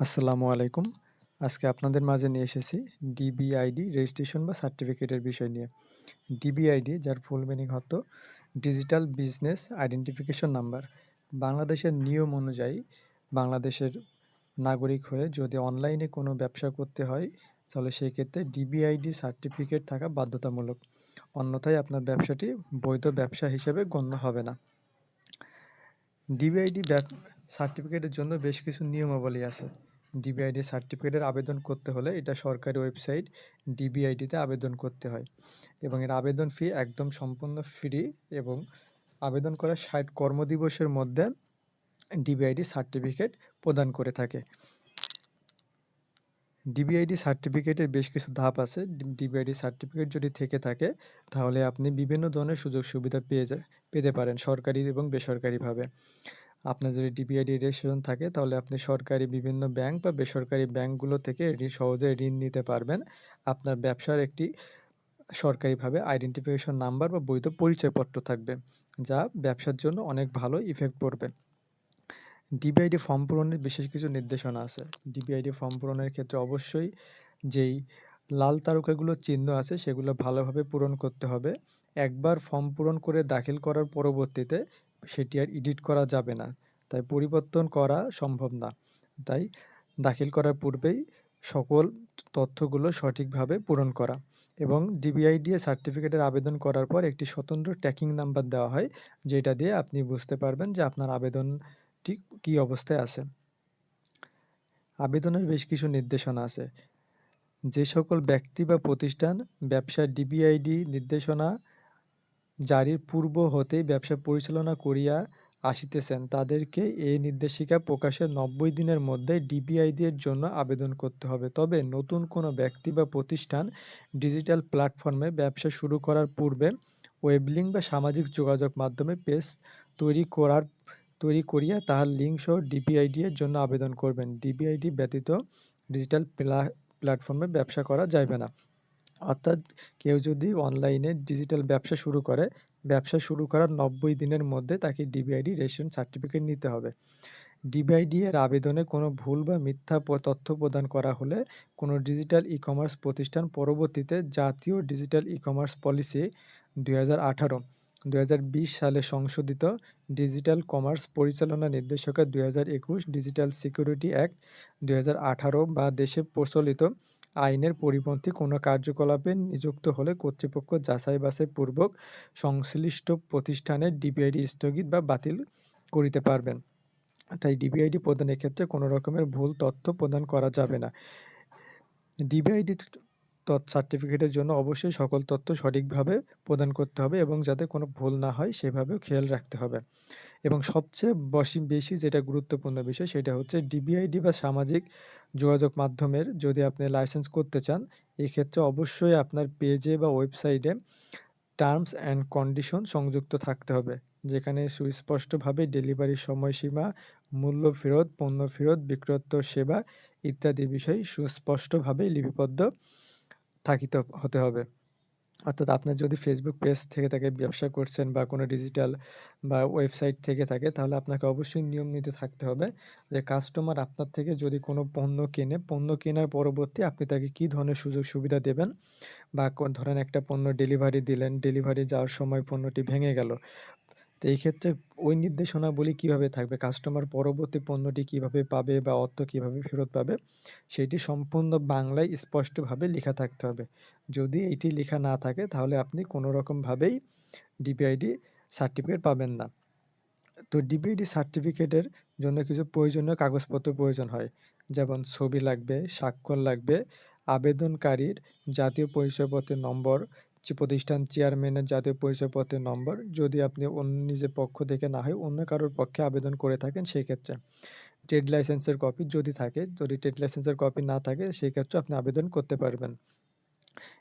আসসালামু আলাইকুম। আজকে আপনাদের মাঝে নিয়ে এসেছি ডিবিআইডি রেজিস্ট্রেশন বা সার্টিফিকেটের বিষয় নিয়ে। ডিবিআইডি, যার ফুল মিনিং হতো ডিজিটাল বিজনেস আইডেন্টিফিকেশন নাম্বার। বাংলাদেশের নিয়ম অনুযায়ী বাংলাদেশের নাগরিক হয়ে যদি অনলাইনে কোনো ব্যবসা করতে হয়, তাহলে সেক্ষেত্রে ডিবিআইডি সার্টিফিকেট থাকা বাধ্যতামূলক। অন্যথায় আপনার ব্যবসাটি বৈধ ব্যবসা হিসেবে গণ্য হবে না। ডিবিআইডি সার্টিফিকেটের জন্য বেশ কিছু নিয়মাবলী আছে। ডিবিআইডি সার্টিফিকেটের আবেদন করতে হলে এটা সরকারি ওয়েবসাইট ডিবিআইডিতে আবেদন করতে হয়। এবং এর আবেদন ফি একদম সম্পূর্ণ ফ্রি এবং আবেদন করার ষাট কর্মদিবসের মধ্যে ডিবিআইডি সার্টিফিকেট প্রদান করে থাকে। ডিবিআইডি সার্টিফিকেটের বেশ কিছু ধাপ আছে। ডিবিআইডি সার্টিফিকেট যদি থেকে থাকে, তাহলে আপনি বিভিন্ন ধরনের সুযোগ সুবিধা পেয়ে পেতে পারেন সরকারি এবং বেসরকারিভাবে। আপনার যদি ডিপিআইডি রেজিস্ট্রেশন থাকে, তাহলে আপনি সরকারি বিভিন্ন ব্যাংক বা বেসরকারি ব্যাংকগুলো থেকে সহজে ঋণ নিতে পারবেন। আপনার ব্যবসার একটি সরকারিভাবে আইডেন্টিফিকেশন নাম্বার বা বৈধ পরিচয়পত্র থাকবে, যা ব্যবসার জন্য অনেক ভালো ইফেক্ট পড়বে। ডিবিআইডি ফর্ম পূরণের বিশেষ কিছু নির্দেশনা আছে। ডিবিআইডি ফর্ম পূরণের ক্ষেত্রে অবশ্যই যেই লাল তারকাগুলো চিহ্ন আছে, সেগুলো ভালোভাবে পূরণ করতে হবে। একবার ফর্ম পূরণ করে দাখিল করার পরবর্তীতে সেটি আর এডিট করা যাবে না। তাই পরিবর্তন করা সম্ভব না। তাই দাখিল করার পূর্বেই সকল তথ্যগুলো সঠিকভাবে পূরণ করা এবং ডিবিআইডিএ সার্টিফিকেটের আবেদন করার পর একটি স্বতন্ত্র ট্র্যাকিং নাম্বার দেওয়া হয়, যেটা দিয়ে আপনি বুঝতে পারবেন যে আপনার আবেদনটি কী অবস্থায় আছে। আবেদনের বেশ কিছু নির্দেশনা আছে। যে সকল ব্যক্তি বা প্রতিষ্ঠান, ব্যবসার ডিবিআইডি নির্দেশনা জারির পূর্ব হতেই ব্যবসা পরিচালনা করিয়া আসিতেছেন। তাদেরকে এই নির্দেশিকা প্রকাশের নব্বই দিনের মধ্যে ডিবিআইডি এর জন্য আবেদন করতে হবে। তবে নতুন কোনো ব্যক্তি বা প্রতিষ্ঠান ডিজিটাল প্ল্যাটফর্মে ব্যবসা শুরু করার পূর্বে ওয়েবলিং বা সামাজিক যোগাযোগ মাধ্যমে পেজ তৈরি করার, তৈরি করিয়া তাহার লিঙ্ক সহ ডিবিআইডি এর জন্য আবেদন করবেন। ডিবিআইডি ব্যতীত ডিজিটাল প্ল্যাটফর্মে ব্যবসা করা যাইবে না। অর্থাৎ কেউ যদি অনলাইনে ডিজিটাল ব্যবসা শুরু করে, ব্যবসা শুরু করার নব্বই দিনের মধ্যে তাকে ডিবিআইডি রেশন সার্টিফিকেট নিতে হবে। ডিবিআইডি এর আবেদনে কোনো ভুল বা মিথ্যা তথ্য প্রদান করা হলে কোনো ডিজিটাল ই কমার্স প্রতিষ্ঠান পরবর্তীতে জাতীয় ডিজিটাল ই কমার্স পলিসি দুই হাজার আঠারো সালে সংশোধিত ডিজিটাল কমার্স পরিচালনা নির্দেশিকা দু হাজার একুশ ডিজিটাল সিকিউরিটি অ্যাক্ট দু হাজার আঠারো বা দেশে প্রচলিত আইনের পরিপন্থী কোনো কার্যকলাপে নিযুক্ত হলে কর্তৃপক্ষ যাচাই বাছাই পূর্বক সংশ্লিষ্ট প্রতিষ্ঠানের ডিপিআইডি স্থগিত বা বাতিল করিতে পারবেন। তাই ডিবিআইডি প্রদানের ক্ষেত্রে কোনো রকমের ভুল তথ্য প্রদান করা যাবে না। ডিবিআইডি সার্টিফিকেটের জন্য অবশ্যই সকল তথ্য সঠিকভাবে প্রদান করতে হবে এবং যাতে কোনো ভুল না হয় সেভাবেও খেয়াল রাখতে হবে। এবং সবচেয়ে বসি, বেশি যেটা গুরুত্বপূর্ণ বিষয় সেটা হচ্ছে ডিবিআইডি বা সামাজিক যোগাযোগ মাধ্যমের যদি আপনি লাইসেন্স করতে চান, এক্ষেত্রে অবশ্যই আপনার পেজে বা ওয়েবসাইটে টার্মস অ্যান্ড কন্ডিশন সংযুক্ত থাকতে হবে। যেখানে সুস্পষ্টভাবে ডেলিভারির সময়সীমা, মূল্য ফেরত, পণ্য ফেরত বিক্রয়োত্তর সেবা ইত্যাদি বিষয় সুস্পষ্টভাবে লিপিবদ্ধ থাকিতে, হতে হবে। অর্থাৎ আপনার যদি ফেসবুক পেজ থেকে থাকে ব্যবসা করছেন বা কোনো ডিজিটাল বা ওয়েবসাইট থেকে থাকে, তাহলে আপনাকে অবশ্যই নিয়ম নিতে থাকতে হবে যে কাস্টমার আপনার থেকে যদি কোনো পণ্য কেনে, পণ্য কেনার পরবর্তী আপনি তাকে কী ধরনের সুযোগ সুবিধা দেবেন বা ধরেন একটা পণ্য ডেলিভারি দিলেন ডেলিভারি যাওয়ার সময় পণ্যটি ভেঙে গেল। তো এই ক্ষেত্রে ওই নির্দেশনাবলী কীভাবে থাকবে? কাস্টমার পরবর্তী পণ্যটি কীভাবে পাবে বা অর্থ কীভাবে ফেরত পাবে? সেটি সম্পূর্ণ বাংলায় স্পষ্টভাবে লেখা থাকতে হবে। যদি এটি লেখা না থাকে, তাহলে আপনি কোনো রকমভাবেই ডিপিআইডি সার্টিফিকেট পাবেন না। তো ডিপিআইডি সার্টিফিকেটের জন্য কিছু প্রয়োজনীয় কাগজপত্র প্রয়োজন হয়। যেমন ছবি লাগবে, স্বাক্ষর লাগবে, আবেদনকারীর জাতীয় পরিচয়পত্রের নম্বর প্রতিষ্ঠান চেয়ারম্যানের জাতীয় পরিচয়পত্রের নম্বর যদি আপনি অন্য নিজের পক্ষ থেকে না হয় অন্য কারোর পক্ষে আবেদন করে থাকেন, সেই ক্ষেত্রে ট্রেড লাইসেন্সের কপি যদি থাকে, যদি ট্রেড লাইসেন্সের কপি না থাকে, সেই ক্ষেত্রে আপনি আবেদন করতে পারবেন।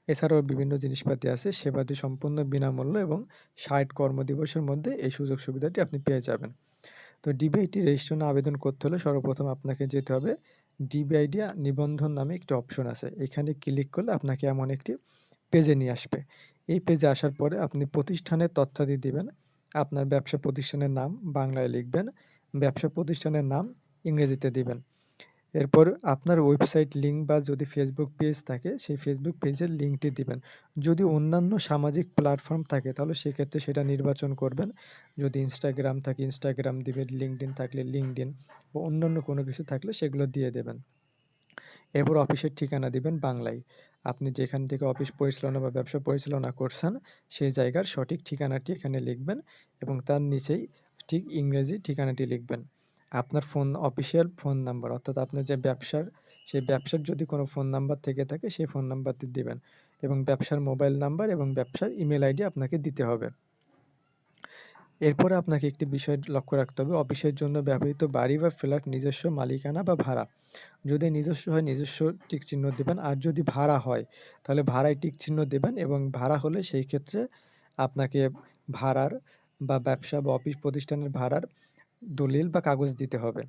এছাড়াও বিভিন্ন জিনিসপাতি আছে সেবাটি সম্পূর্ণ বিনামূল্য এবং ষাট কর্মদিবসের মধ্যে এই সুযোগ সুবিধাটি আপনি পেয়ে যাবেন। তো ডিবিআইটি রেজিস্ট্রেশনে আবেদন করতে হলে সর্বপ্রথম আপনাকে যেতে হবে। ডিবিআইডি নিবন্ধন নামে একটি অপশন আছে। এখানে ক্লিক করলে আপনাকে এমন একটি পেজে নিয়ে আসবে। এই পেজে আসার পরে আপনি প্রতিষ্ঠানের তথ্যাদি দিবেন। আপনার ব্যবসা প্রতিষ্ঠানের নাম বাংলায় লিখবেন। ব্যবসা প্রতিষ্ঠানের নাম ইংরেজিতে দিবেন। এরপর আপনার ওয়েবসাইট লিঙ্ক বা যদি ফেসবুক পেজ থাকে, সেই ফেসবুক পেজের লিঙ্কটি দিবেন। যদি অন্যান্য সামাজিক প্ল্যাটফর্ম থাকে, তাহলে সেক্ষেত্রে সেটা নির্বাচন করবেন। যদি ইনস্টাগ্রাম থাকে, ইনস্টাগ্রাম দিবেন লিঙ্কডিন থাকলে লিঙ্কডিন বা অন্যান্য কোনো কিছু থাকলে সেগুলো দিয়ে দেবেন। এরপর অফিসের ঠিকানা দিবেন বাংলায়। আপনি যেখান থেকে অফিস পরিচালনা বা ব্যবসা পরিচালনা করছেন, সেই জায়গার সঠিক ঠিকানাটি এখানে লিখবেন এবং তার নিচেই ঠিক ইংরেজি ঠিকানাটি লিখবেন। আপনার ফোন, অফিসিয়াল ফোন নাম্বার, অর্থাৎ আপনার যে ব্যবসার, সেই ব্যবসার যদি কোনো ফোন নাম্বার থেকে থাকে, সেই ফোন নাম্বারটি দিবেন এবং ব্যবসার মোবাইল নাম্বার এবং ব্যবসার ইমেল আইডি আপনাকে দিতে হবে। এরপরে আপনাকে একটি বিষয় লক্ষ্য রাখতে হবে। অফিসের জন্য ব্যবহৃত বাড়ি বা ফ্ল্যাট নিজস্ব মালিকানা বা ভাড়া। যদি নিজস্ব হয়, নিজস্ব টিক চিহ্ন দেবেন। আর যদি ভাড়া হয়, তাহলে ভাড়ায় টিক চিহ্ন দেবেন এবং ভাড়া হলে সেই ক্ষেত্রে আপনাকে ভাড়ার বা ব্যবসা বা অফিস প্রতিষ্ঠানের ভাড়ার দলিল বা কাগজ দিতে হবে।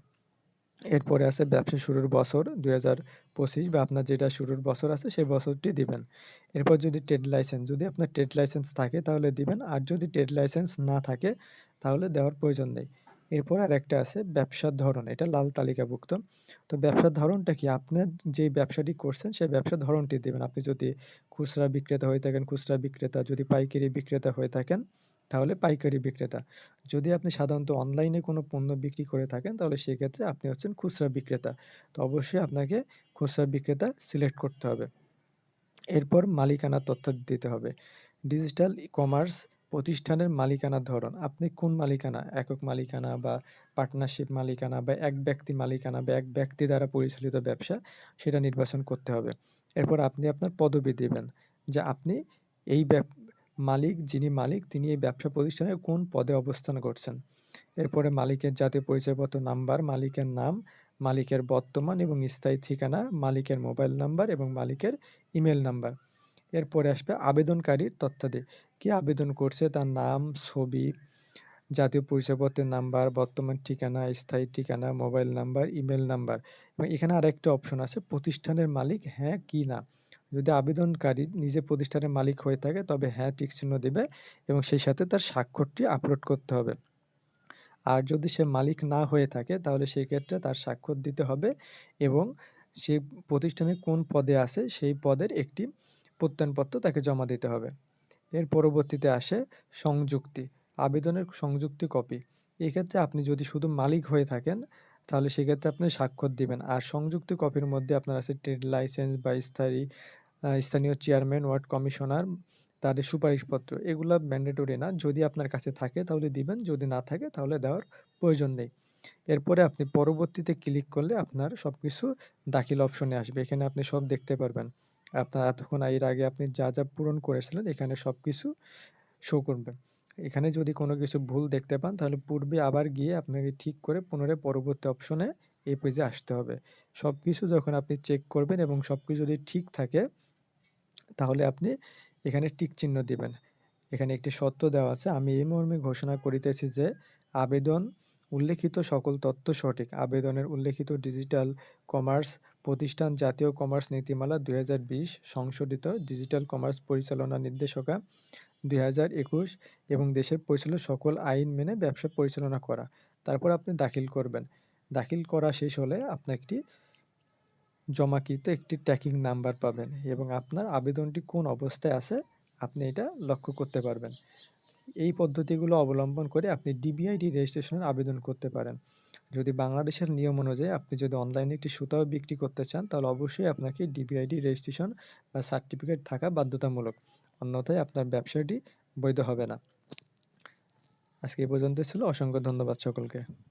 এরপরে আছে ব্যবসা শুরুর বছর দুই হাজার পঁচিশ বা আপনার যেটা শুরুর বছর আছে সেই বছরটি দিবেন। এরপর যদি ট্রেড লাইসেন্স যদি আপনার ট্রেড লাইসেন্স থাকে তাহলে দিবেন, আর যদি ট্রেড লাইসেন্স না থাকে তাহলে দেওয়ার প্রয়োজন নেই। এরপর আর একটা আছে ব্যবসার ধরন, এটা লাল তালিকাভুক্ত। তো ব্যবসার ধরনটা কি? আপনার যে ব্যবসাটি করছেন, সেই ব্যবসার ধরনটি দেবেন। আপনি যদি খুচরা বিক্রেতা হয়ে থাকেন, খুচরা বিক্রেতা, যদি পাইকারি বিক্রেতা হয়ে থাকেন, তাহলে পাইকারি বিক্রেতা। যদি আপনি সাধারণত অনলাইনে কোনো পণ্য বিক্রি করে থাকেন, তাহলে সেক্ষেত্রে আপনি হচ্ছেন খুচরা বিক্রেতা। তো অবশ্যই আপনাকে খুচরা বিক্রেতা সিলেক্ট করতে হবে। এরপর মালিকানার তথ্য দিতে হবে। ডিজিটাল ই কমার্স প্রতিষ্ঠানের মালিকানার ধরন। আপনি কোন মালিকানা? একক মালিকানা বা পার্টনারশিপ মালিকানা বা এক ব্যক্তি মালিকানা বা এক ব্যক্তি দ্বারা পরিচালিত ব্যবসা, সেটা নির্বাচন করতে হবে। এরপর আপনি আপনার পদবি দেবেন যে আপনি এই মালিক, যিনি মালিক, তিনি এই ব্যবসা প্রতিষ্ঠানের কোন পদে অবস্থান করছেন। এরপরে মালিকের জাতীয় পরিচয়পত্র নাম্বার, মালিকের নাম, মালিকের বর্তমান এবং স্থায়ী ঠিকানা, মালিকের মোবাইল নাম্বার এবং মালিকের ইমেল নাম্বার। এরপরে আসবে আবেদনকারীর তথ্যাদি কে আবেদন করছে? তার নাম, ছবি, জাতীয় পরিচয়পত্রের নাম্বার, বর্তমান ঠিকানা, স্থায়ী ঠিকানা, মোবাইল নাম্বার, ইমেল নাম্বার। এবং এখানে আরেকটা অপশন আছে, প্রতিষ্ঠানের মালিক হ্যাঁ কি না। যদি আবেদনকারী নিজে প্রতিষ্ঠানের মালিক হয়ে থাকে, তবে হ্যাঁ টিক চিহ্ন দেবে এবং সেই সাথে তার স্বাক্ষরটি আপলোড করতে হবে। আর যদি সে মালিক না হয়ে থাকে, তাহলে সেক্ষেত্রে তার স্বাক্ষর দিতে হবে এবং সে প্রতিষ্ঠানে কোন পদে আছে, সেই পদের একটি প্রত্যয়নপত্র তাকে জমা দিতে হবে। এর পরবর্তীতে আসে সংযুক্তি, আবেদনের সংযুক্তি কপি। এক্ষেত্রে আপনি যদি শুধু মালিক হয়ে থাকেন, তাহলে সেক্ষেত্রে আপনি স্বাক্ষর দিবেন। আর সংযুক্তি কপির মধ্যে আপনার আছে ট্রেড লাইসেন্স বা স্থায়ী স্থানীয় চেয়ারম্যান, ওয়ার্ড কমিশনার, তাদের সুপারিশপত্র। এগুলো ম্যান্ডেটরি না। যদি আপনার কাছে থাকে তাহলে দিবেন, যদি না থাকে তাহলে দেওয়ার প্রয়োজন নেই। এরপরে আপনি পরবর্তীতে ক্লিক করলে আপনার সব কিছু দাখিল অপশনে আসবে। এখানে আপনি সব দেখতে পারবেন। আপনার এতক্ষণ এর আগে আপনি যা যা পূরণ করেছিলেন, এখানে সব কিছু শো করবে। এখানে যদি কোনো কিছু ভুল দেখতে পান, তাহলে পূর্বে আবার গিয়ে আপনাকে ঠিক করে পুনরায় পরবর্তী অপশনে এই পেজে আসতে হবে। সব কিছু যখন আপনি চেক করবেন এবং সব কিছু যদি ঠিক থাকে, তাহলে আপনি এখানে টিক চিহ্ন দিবেন। এখানে একটি সত্য দেওয়া আছে, আমি এই মর্মে ঘোষণা করিতেছি যে, আবেদন উল্লেখিত সকল তথ্য সঠিক। আবেদনের উল্লেখিত ডিজিটাল কমার্স প্রতিষ্ঠান জাতীয় কমার্স নীতিমালা দুই হাজার বিশ, সংশোধিত ডিজিটাল কমার্স পরিচালনা নির্দেশকা দুই এবং দেশের পরিচালিত সকল আইন মেনে ব্যবসা পরিচালনা করা। তারপর আপনি দাখিল করবেন। দাখিল করা শেষ হলে আপনি একটি জমাকৃত একটি ট্র্যাকিং নাম্বার পাবেন এবং আপনার আবেদনটি কোন অবস্থায় আছে আপনি এটা লক্ষ্য করতে পারবেন। এই পদ্ধতিগুলো অবলম্বন করে আপনি ডিবিআইডি রেজিস্ট্রেশনের আবেদন করতে পারেন। যদি বাংলাদেশের নিয়ম অনুযায়ী আপনি যদি অনলাইনে একটি সুতাও বিক্রি করতে চান, তাহলে অবশ্যই আপনাকে ডিবিআইডি রেজিস্ট্রেশন বা সার্টিফিকেট থাকা বাধ্যতামূলক, অন্যথায় আপনার ব্যবসাটি বৈধ হবে না। আজকে এই পর্যন্ত ছিল। অসংখ্য ধন্যবাদ সকলকে।